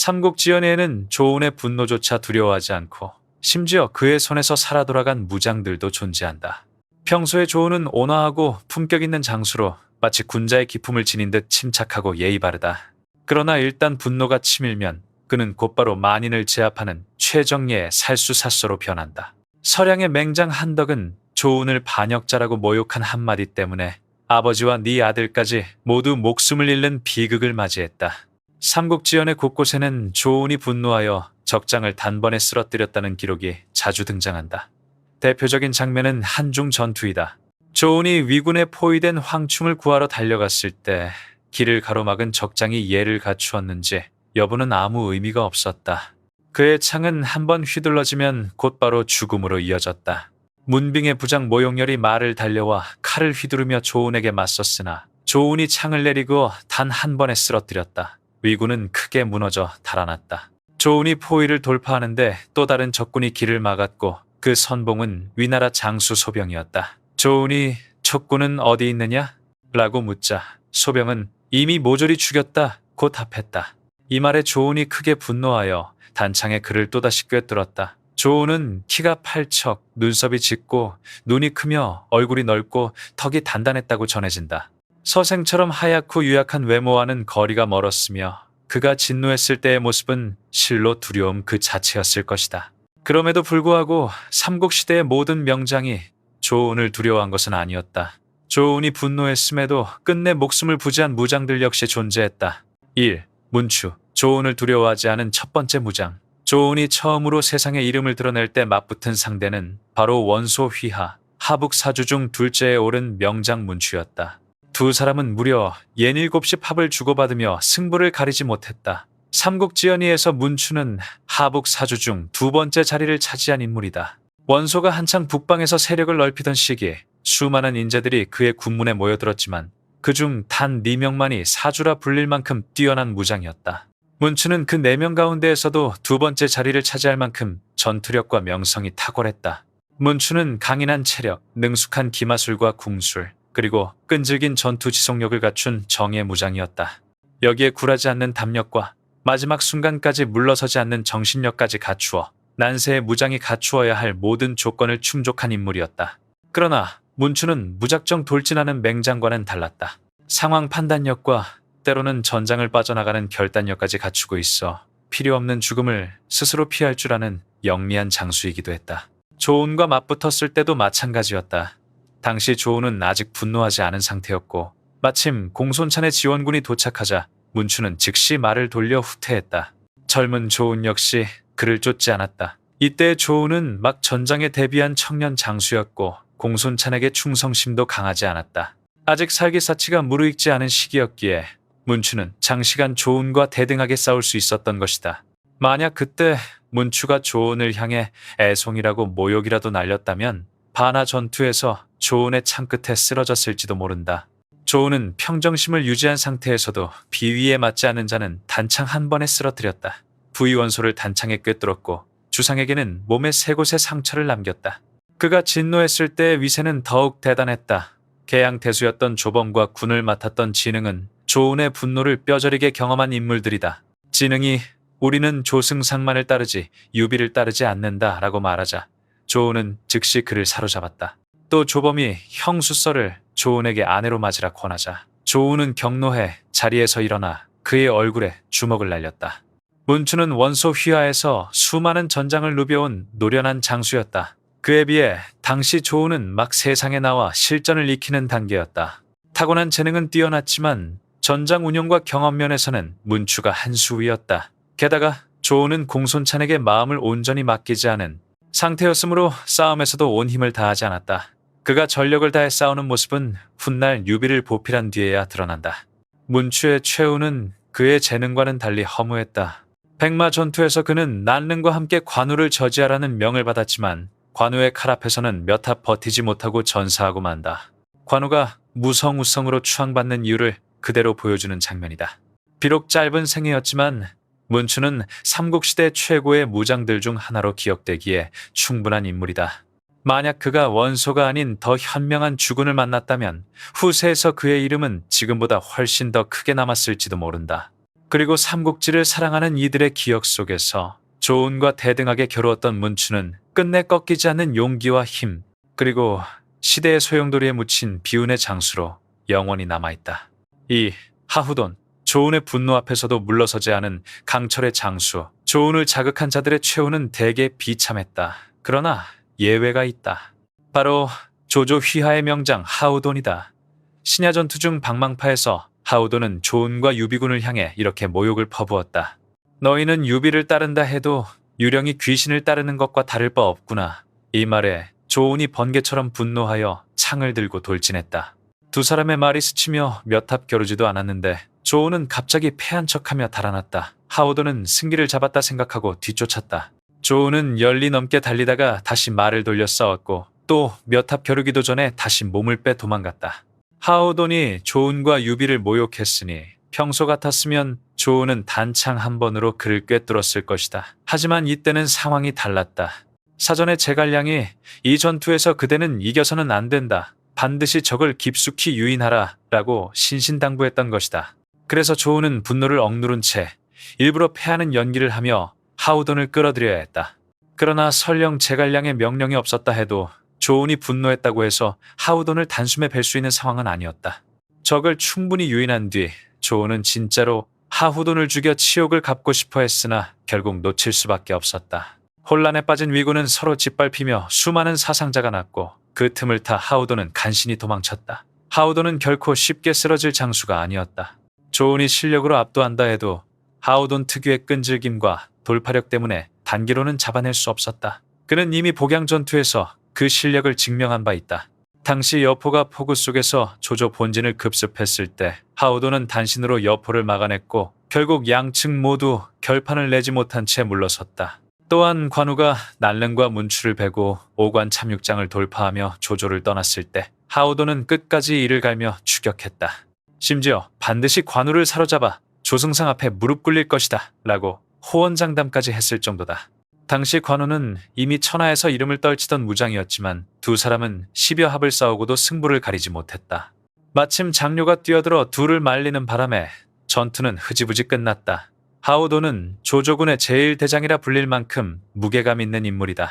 삼국지연에는 조운의 분노조차 두려워하지 않고 심지어 그의 손에서 살아 돌아간 무장들도 존재한다. 평소에 조운은 온화하고 품격 있는 장수로 마치 군자의 기품을 지닌 듯 침착하고 예의 바르다. 그러나 일단 분노가 치밀면 그는 곧바로 만인을 제압하는 최정예의 살수사소로 변한다. 서량의 맹장 한덕은 조운을 반역자라고 모욕한 한마디 때문에 아버지와 네 아들까지 모두 목숨을 잃는 비극을 맞이했다. 삼국지연의 곳곳에는 조운이 분노하여 적장을 단번에 쓰러뜨렸다는 기록이 자주 등장한다. 대표적인 장면은 한중 전투이다. 조운이 위군에 포위된 황충을 구하러 달려갔을 때 길을 가로막은 적장이 예를 갖추었는지 여부는 아무 의미가 없었다. 그의 창은 한번 휘둘러지면 곧바로 죽음으로 이어졌다. 문빙의 부장 모용렬이 말을 달려와 칼을 휘두르며 조운에게 맞섰으나 조운이 창을 내리고 단 한 번에 쓰러뜨렸다. 위군은 크게 무너져 달아났다. 조운이 포위를 돌파하는데 또 다른 적군이 길을 막았고 그 선봉은 위나라 장수 소병이었다. 조운이 촉군은 어디 있느냐? 라고 묻자 소병은 이미 모조리 죽였다 곧 답했다. 이 말에 조운이 크게 분노하여 단창에 그를 또다시 꿰뚫었다. 조운은 키가 팔척, 눈썹이 짙고 눈이 크며 얼굴이 넓고 턱이 단단했다고 전해진다. 서생처럼 하얗고 유약한 외모와는 거리가 멀었으며 그가 진노했을 때의 모습은 실로 두려움 그 자체였을 것이다. 그럼에도 불구하고 삼국시대의 모든 명장이 조운을 두려워한 것은 아니었다. 조운이 분노했음에도 끝내 목숨을 부지한 무장들 역시 존재했다. 1. 문추. 조운을 두려워하지 않은 첫 번째 무장. 조운이 처음으로 세상에 이름을 드러낼 때 맞붙은 상대는 바로 원소 휘하, 하북 사주 중 둘째에 오른 명장 문추였다. 두 사람은 무려 67시 팝을 주고받으며 승부를 가리지 못했다. 삼국지연의에서 문추는 하북 사주 중 두 번째 자리를 차지한 인물이다. 원소가 한창 북방에서 세력을 넓히던 시기에 수많은 인재들이 그의 군문에 모여들었지만 그중 단 4명만이 사주라 불릴 만큼 뛰어난 무장이었다. 문추는 그 4명 가운데에서도 두 번째 자리를 차지할 만큼 전투력과 명성이 탁월했다. 문추는 강인한 체력, 능숙한 기마술과 궁술, 그리고 끈질긴 전투 지속력을 갖춘 정예 무장이었다. 여기에 굴하지 않는 담력과 마지막 순간까지 물러서지 않는 정신력까지 갖추어 난세의 무장이 갖추어야 할 모든 조건을 충족한 인물이었다. 그러나 문추는 무작정 돌진하는 맹장과는 달랐다. 상황 판단력과 때로는 전장을 빠져나가는 결단력까지 갖추고 있어 필요 없는 죽음을 스스로 피할 줄 아는 영리한 장수이기도 했다. 조운과 맞붙었을 때도 마찬가지였다. 당시 조운은 아직 분노하지 않은 상태였고 마침 공손찬의 지원군이 도착하자 문추는 즉시 말을 돌려 후퇴했다. 젊은 조운 역시 그를 쫓지 않았다. 이때 조운은 막 전장에 대비한 청년 장수였고 공손찬에게 충성심도 강하지 않았다. 아직 살기사치가 무르익지 않은 시기였기에 문추는 장시간 조운과 대등하게 싸울 수 있었던 것이다. 만약 그때 문추가 조운을 향해 애송이라고 모욕이라도 날렸다면 바나 전투에서 조운의 창 끝에 쓰러졌을지도 모른다. 조운은 평정심을 유지한 상태에서도 비위에 맞지 않은 자는 단창 한 번에 쓰러뜨렸다. 부위원소를 단창에 꿰뚫었고 주상에게는 몸의 세 곳에 상처를 남겼다. 그가 진노했을 때의 위세는 더욱 대단했다. 개양태수였던 조범과 군을 맡았던 진흥은 조운의 분노를 뼈저리게 경험한 인물들이다. 진흥이 우리는 조승상만을 따르지 유비를 따르지 않는다 라고 말하자 조운은 즉시 그를 사로잡았다. 또 조범이 형수설을 조운에게 아내로 맞으라 권하자 조운은 경노해 자리에서 일어나 그의 얼굴에 주먹을 날렸다. 문추는 원소 휘하에서 수많은 전장을 누벼온 노련한 장수였다. 그에 비해 당시 조운은 막 세상에 나와 실전을 익히는 단계였다. 타고난 재능은 뛰어났지만 전장 운영과 경험 면에서는 문추가 한 수 위였다. 게다가 조운은 공손찬에게 마음을 온전히 맡기지 않은 상태였으므로 싸움에서도 온 힘을 다하지 않았다. 그가 전력을 다해 싸우는 모습은 훗날 유비를 보필한 뒤에야 드러난다. 문추의 최후는 그의 재능과는 달리 허무했다. 백마 전투에서 그는 난릉과 함께 관우를 저지하라는 명을 받았지만 관우의 칼 앞에서는 몇 합 버티지 못하고 전사하고 만다. 관우가 무성우성으로 추앙받는 이유를 그대로 보여주는 장면이다. 비록 짧은 생애였지만 문추는 삼국시대 최고의 무장들 중 하나로 기억되기에 충분한 인물이다. 만약 그가 원소가 아닌 더 현명한 주군을 만났다면 후세에서 그의 이름은 지금보다 훨씬 더 크게 남았을지도 모른다. 그리고 삼국지를 사랑하는 이들의 기억 속에서 조은과 대등하게 겨루었던 문추는 끝내 꺾이지 않는 용기와 힘, 그리고 시대의 소용돌이에 묻힌 비운의 장수로 영원히 남아있다. 이 하후돈, 조은의 분노 앞에서도 물러서지 않은 강철의 장수, 조은을 자극한 자들의 최후는 대개 비참했다. 그러나 예외가 있다. 바로 조조 휘하의 명장 하우돈이다. 신야 전투 중 방망파에서 하우돈은 조은과 유비군을 향해 이렇게 모욕을 퍼부었다. 너희는 유비를 따른다 해도 유령이 귀신을 따르는 것과 다를 바 없구나. 이 말에 조은이 번개처럼 분노하여 창을 들고 돌진했다. 두 사람의 말이 스치며 몇 합 겨루지도 않았는데 조은은 갑자기 패한 척하며 달아났다. 하우돈은 승기를 잡았다 생각하고 뒤쫓았다. 조은은 열리 넘게 달리다가 다시 말을 돌려 싸웠고 또 몇 합 겨루기도 전에 다시 몸을 빼 도망갔다. 하우돈이 조은과 유비를 모욕했으니 평소 같았으면 조은은 단창 한 번으로 그를 꿰뚫었을 것이다. 하지만 이때는 상황이 달랐다. 사전에 제갈량이 이 전투에서 그대는 이겨서는 안 된다. 반드시 적을 깊숙이 유인하라 라고 신신당부했던 것이다. 그래서 조은은 분노를 억누른 채 일부러 패하는 연기를 하며 하우돈을 끌어들여야 했다. 그러나 설령 제갈량의 명령이 없었다 해도 조은이 분노했다고 해서 하우돈을 단숨에 뵐 수 있는 상황은 아니었다. 적을 충분히 유인한 뒤 조은은 진짜로 하후돈을 죽여 치욕을 갚고 싶어 했으나 결국 놓칠 수밖에 없었다. 혼란에 빠진 위군은 서로 짓밟히며 수많은 사상자가 났고 그 틈을 타 하우돈은 간신히 도망쳤다. 하우돈은 결코 쉽게 쓰러질 장수가 아니었다. 조은이 실력으로 압도한다 해도 하우돈 특유의 끈질김과 돌파력 때문에 단기로는 잡아낼 수 없었다. 그는 이미 복양 전투에서 그 실력을 증명한 바 있다. 당시 여포가 포구 속에서 조조 본진을 급습했을 때 하우도는 단신으로 여포를 막아냈고 결국 양측 모두 결판을 내지 못한 채 물러섰다. 또한 관우가 난릉과 문추를 베고 오관 참육장을 돌파하며 조조를 떠났을 때 하우도는 끝까지 이를 갈며 추격했다. 심지어 반드시 관우를 사로잡아 조승상 앞에 무릎 꿇릴 것이다 라고 호언장담까지 했을 정도다. 당시 관우는 이미 천하에서 이름을 떨치던 무장이었지만 두 사람은 10여 합을 싸우고도 승부를 가리지 못했다. 마침 장료가 뛰어들어 둘을 말리는 바람에 전투는 흐지부지 끝났다. 하우도는 조조군의 제1대장이라 불릴 만큼 무게감 있는 인물이다.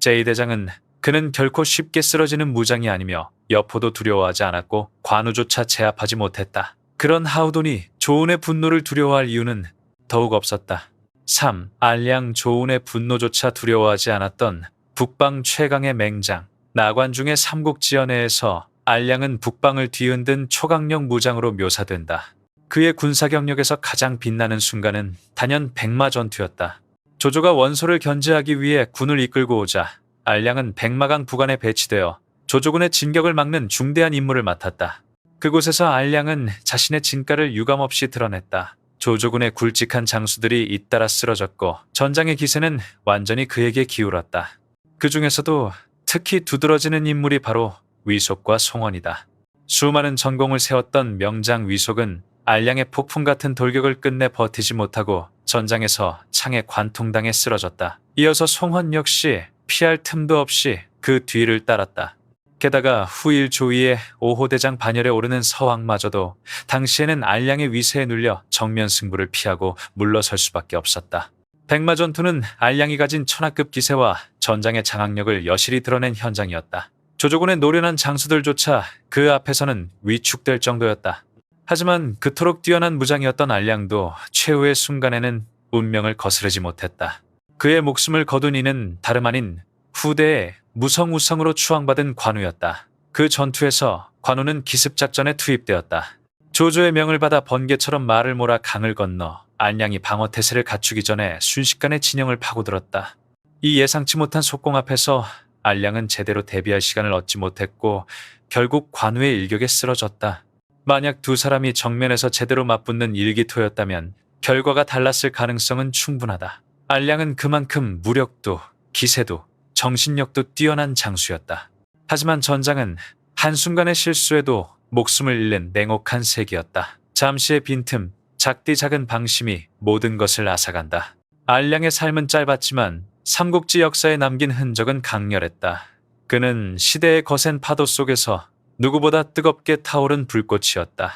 제2대장은 그는 결코 쉽게 쓰러지는 무장이 아니며 여포도 두려워하지 않았고 관우조차 제압하지 못했다. 그런 하우돈이 조은의 분노를 두려워할 이유는 더욱 없었다. 3. 알량 조은의 분노조차 두려워하지 않았던 북방 최강의 맹장. 나관 중의 삼국지연회에서 알량은 북방을 뒤흔든 초강력 무장으로 묘사된다. 그의 군사 경력에서 가장 빛나는 순간은 단연 백마 전투였다. 조조가 원소를 견제하기 위해 군을 이끌고 오자 알량은 백마강 부관에 배치되어 조조군의 진격을 막는 중대한 임무를 맡았다. 그곳에서 알량은 자신의 진가를 유감없이 드러냈다. 조조군의 굵직한 장수들이 잇따라 쓰러졌고 전장의 기세는 완전히 그에게 기울었다. 그 중에서도 특히 두드러지는 인물이 바로 위속과 송원이다. 수많은 전공을 세웠던 명장 위속은 알량의 폭풍 같은 돌격을 끝내 버티지 못하고 전장에서 창에 관통당해 쓰러졌다. 이어서 송원 역시 피할 틈도 없이 그 뒤를 따랐다. 게다가 후일 조이의 5호 대장 반열에 오르는 서왕마저도 당시에는 알량의 위세에 눌려 정면 승부를 피하고 물러설 수밖에 없었다. 백마 전투는 알량이 가진 천하급 기세와 전장의 장악력을 여실히 드러낸 현장이었다. 조조군의 노련한 장수들조차 그 앞에서는 위축될 정도였다. 하지만 그토록 뛰어난 무장이었던 알량도 최후의 순간에는 운명을 거스르지 못했다. 그의 목숨을 거둔 이는 다름 아닌 후대의 무성우성으로 추앙받은 관우였다. 그 전투에서 관우는 기습작전에 투입되었다. 조조의 명을 받아 번개처럼 말을 몰아 강을 건너 안량이 방어 태세를 갖추기 전에 순식간에 진영을 파고들었다. 이 예상치 못한 속공 앞에서 알량은 제대로 대비할 시간을 얻지 못했고 결국 관우의 일격에 쓰러졌다. 만약 두 사람이 정면에서 제대로 맞붙는 일기토였다면 결과가 달랐을 가능성은 충분하다. 알량은 그만큼 무력도 기세도 정신력도 뛰어난 장수였다. 하지만 전장은 한순간의 실수에도 목숨을 잃는 냉혹한 세계였다. 잠시의 빈틈, 작디 작은 방심이 모든 것을 앗아간다. 알량의 삶은 짧았지만 삼국지 역사에 남긴 흔적은 강렬했다. 그는 시대의 거센 파도 속에서 누구보다 뜨겁게 타오른 불꽃이었다.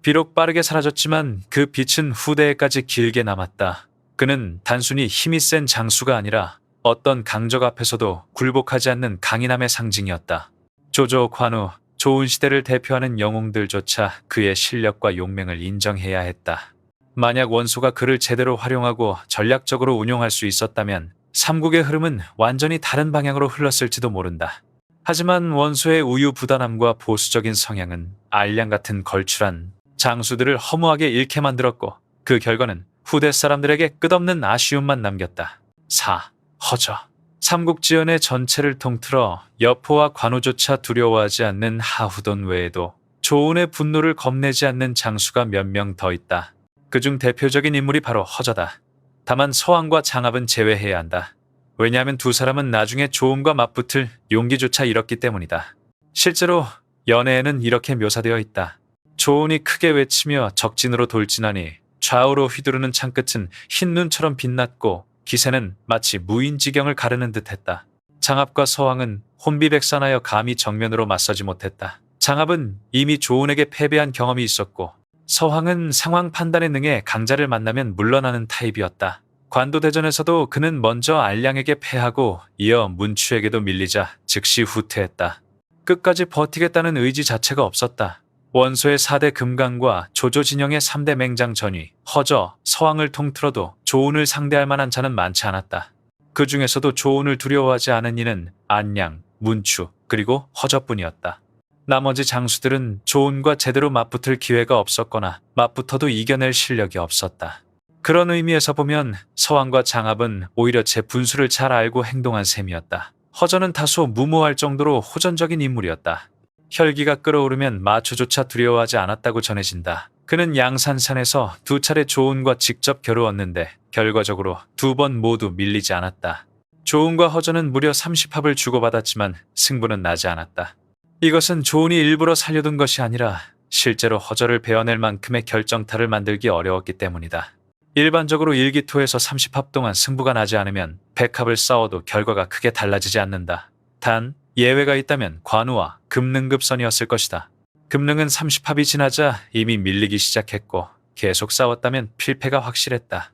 비록 빠르게 사라졌지만 그 빛은 후대에까지 길게 남았다. 그는 단순히 힘이 센 장수가 아니라 어떤 강적 앞에서도 굴복하지 않는 강인함의 상징이었다. 조조, 관우, 좋은 시대를 대표하는 영웅들조차 그의 실력과 용맹을 인정해야 했다. 만약 원소가 그를 제대로 활용하고 전략적으로 운용할 수 있었다면 삼국의 흐름은 완전히 다른 방향으로 흘렀을지도 모른다. 하지만 원소의 우유부단함과 보수적인 성향은 알량 같은 걸출한 장수들을 허무하게 잃게 만들었고 그 결과는 후대 사람들에게 끝없는 아쉬움만 남겼다. 4. 허저 삼국지연의 전체를 통틀어 여포와 관우조차 두려워하지 않는 하후돈 외에도 조은의 분노를 겁내지 않는 장수가 몇 명 더 있다. 그중 대표적인 인물이 바로 허저다. 다만 서왕과 장압은 제외해야 한다. 왜냐하면 두 사람은 나중에 조은과 맞붙을 용기조차 잃었기 때문이다. 실제로 연애에는 이렇게 묘사되어 있다. 조은이 크게 외치며 적진으로 돌진하니 좌우로 휘두르는 창끝은 흰 눈처럼 빛났고 기세는 마치 무인지경을 가르는 듯했다. 장압과 서왕은 혼비백산하여 감히 정면으로 맞서지 못했다. 장압은 이미 조은에게 패배한 경험이 있었고 서황은 상황 판단에 능해 강자를 만나면 물러나는 타입이었다. 관도대전에서도 그는 먼저 알량에게 패하고 이어 문추에게도 밀리자 즉시 후퇴했다. 끝까지 버티겠다는 의지 자체가 없었다. 원소의 4대 금강과 조조 진영의 3대 맹장 전위, 허저, 서왕을 통틀어도 조운을 상대할 만한 자는 많지 않았다. 그 중에서도 조운을 두려워하지 않은 이는 안양, 문추, 그리고 허저뿐이었다. 나머지 장수들은 조운과 제대로 맞붙을 기회가 없었거나 맞붙어도 이겨낼 실력이 없었다. 그런 의미에서 보면 서왕과 장압은 오히려 제 분수를 잘 알고 행동한 셈이었다. 허저는 다소 무모할 정도로 호전적인 인물이었다. 혈기가 끓어오르면 마초조차 두려워하지 않았다고 전해진다. 그는 양산산에서 두 차례 조은과 직접 겨루었는데 결과적으로 두 번 모두 밀리지 않았다. 조은과 허전은 무려 30합을 주고받았지만 승부는 나지 않았다. 이것은 조은이 일부러 살려둔 것이 아니라 실제로 허저를 베어낼 만큼의 결정타를 만들기 어려웠기 때문이다. 일반적으로 일기토에서 30합 동안 승부가 나지 않으면 100합을 싸워도 결과가 크게 달라지지 않는다. 단 예외가 있다면 관우와 금능급선이었을 것이다. 금능은 30합이 지나자 이미 밀리기 시작했고 계속 싸웠다면 필패가 확실했다.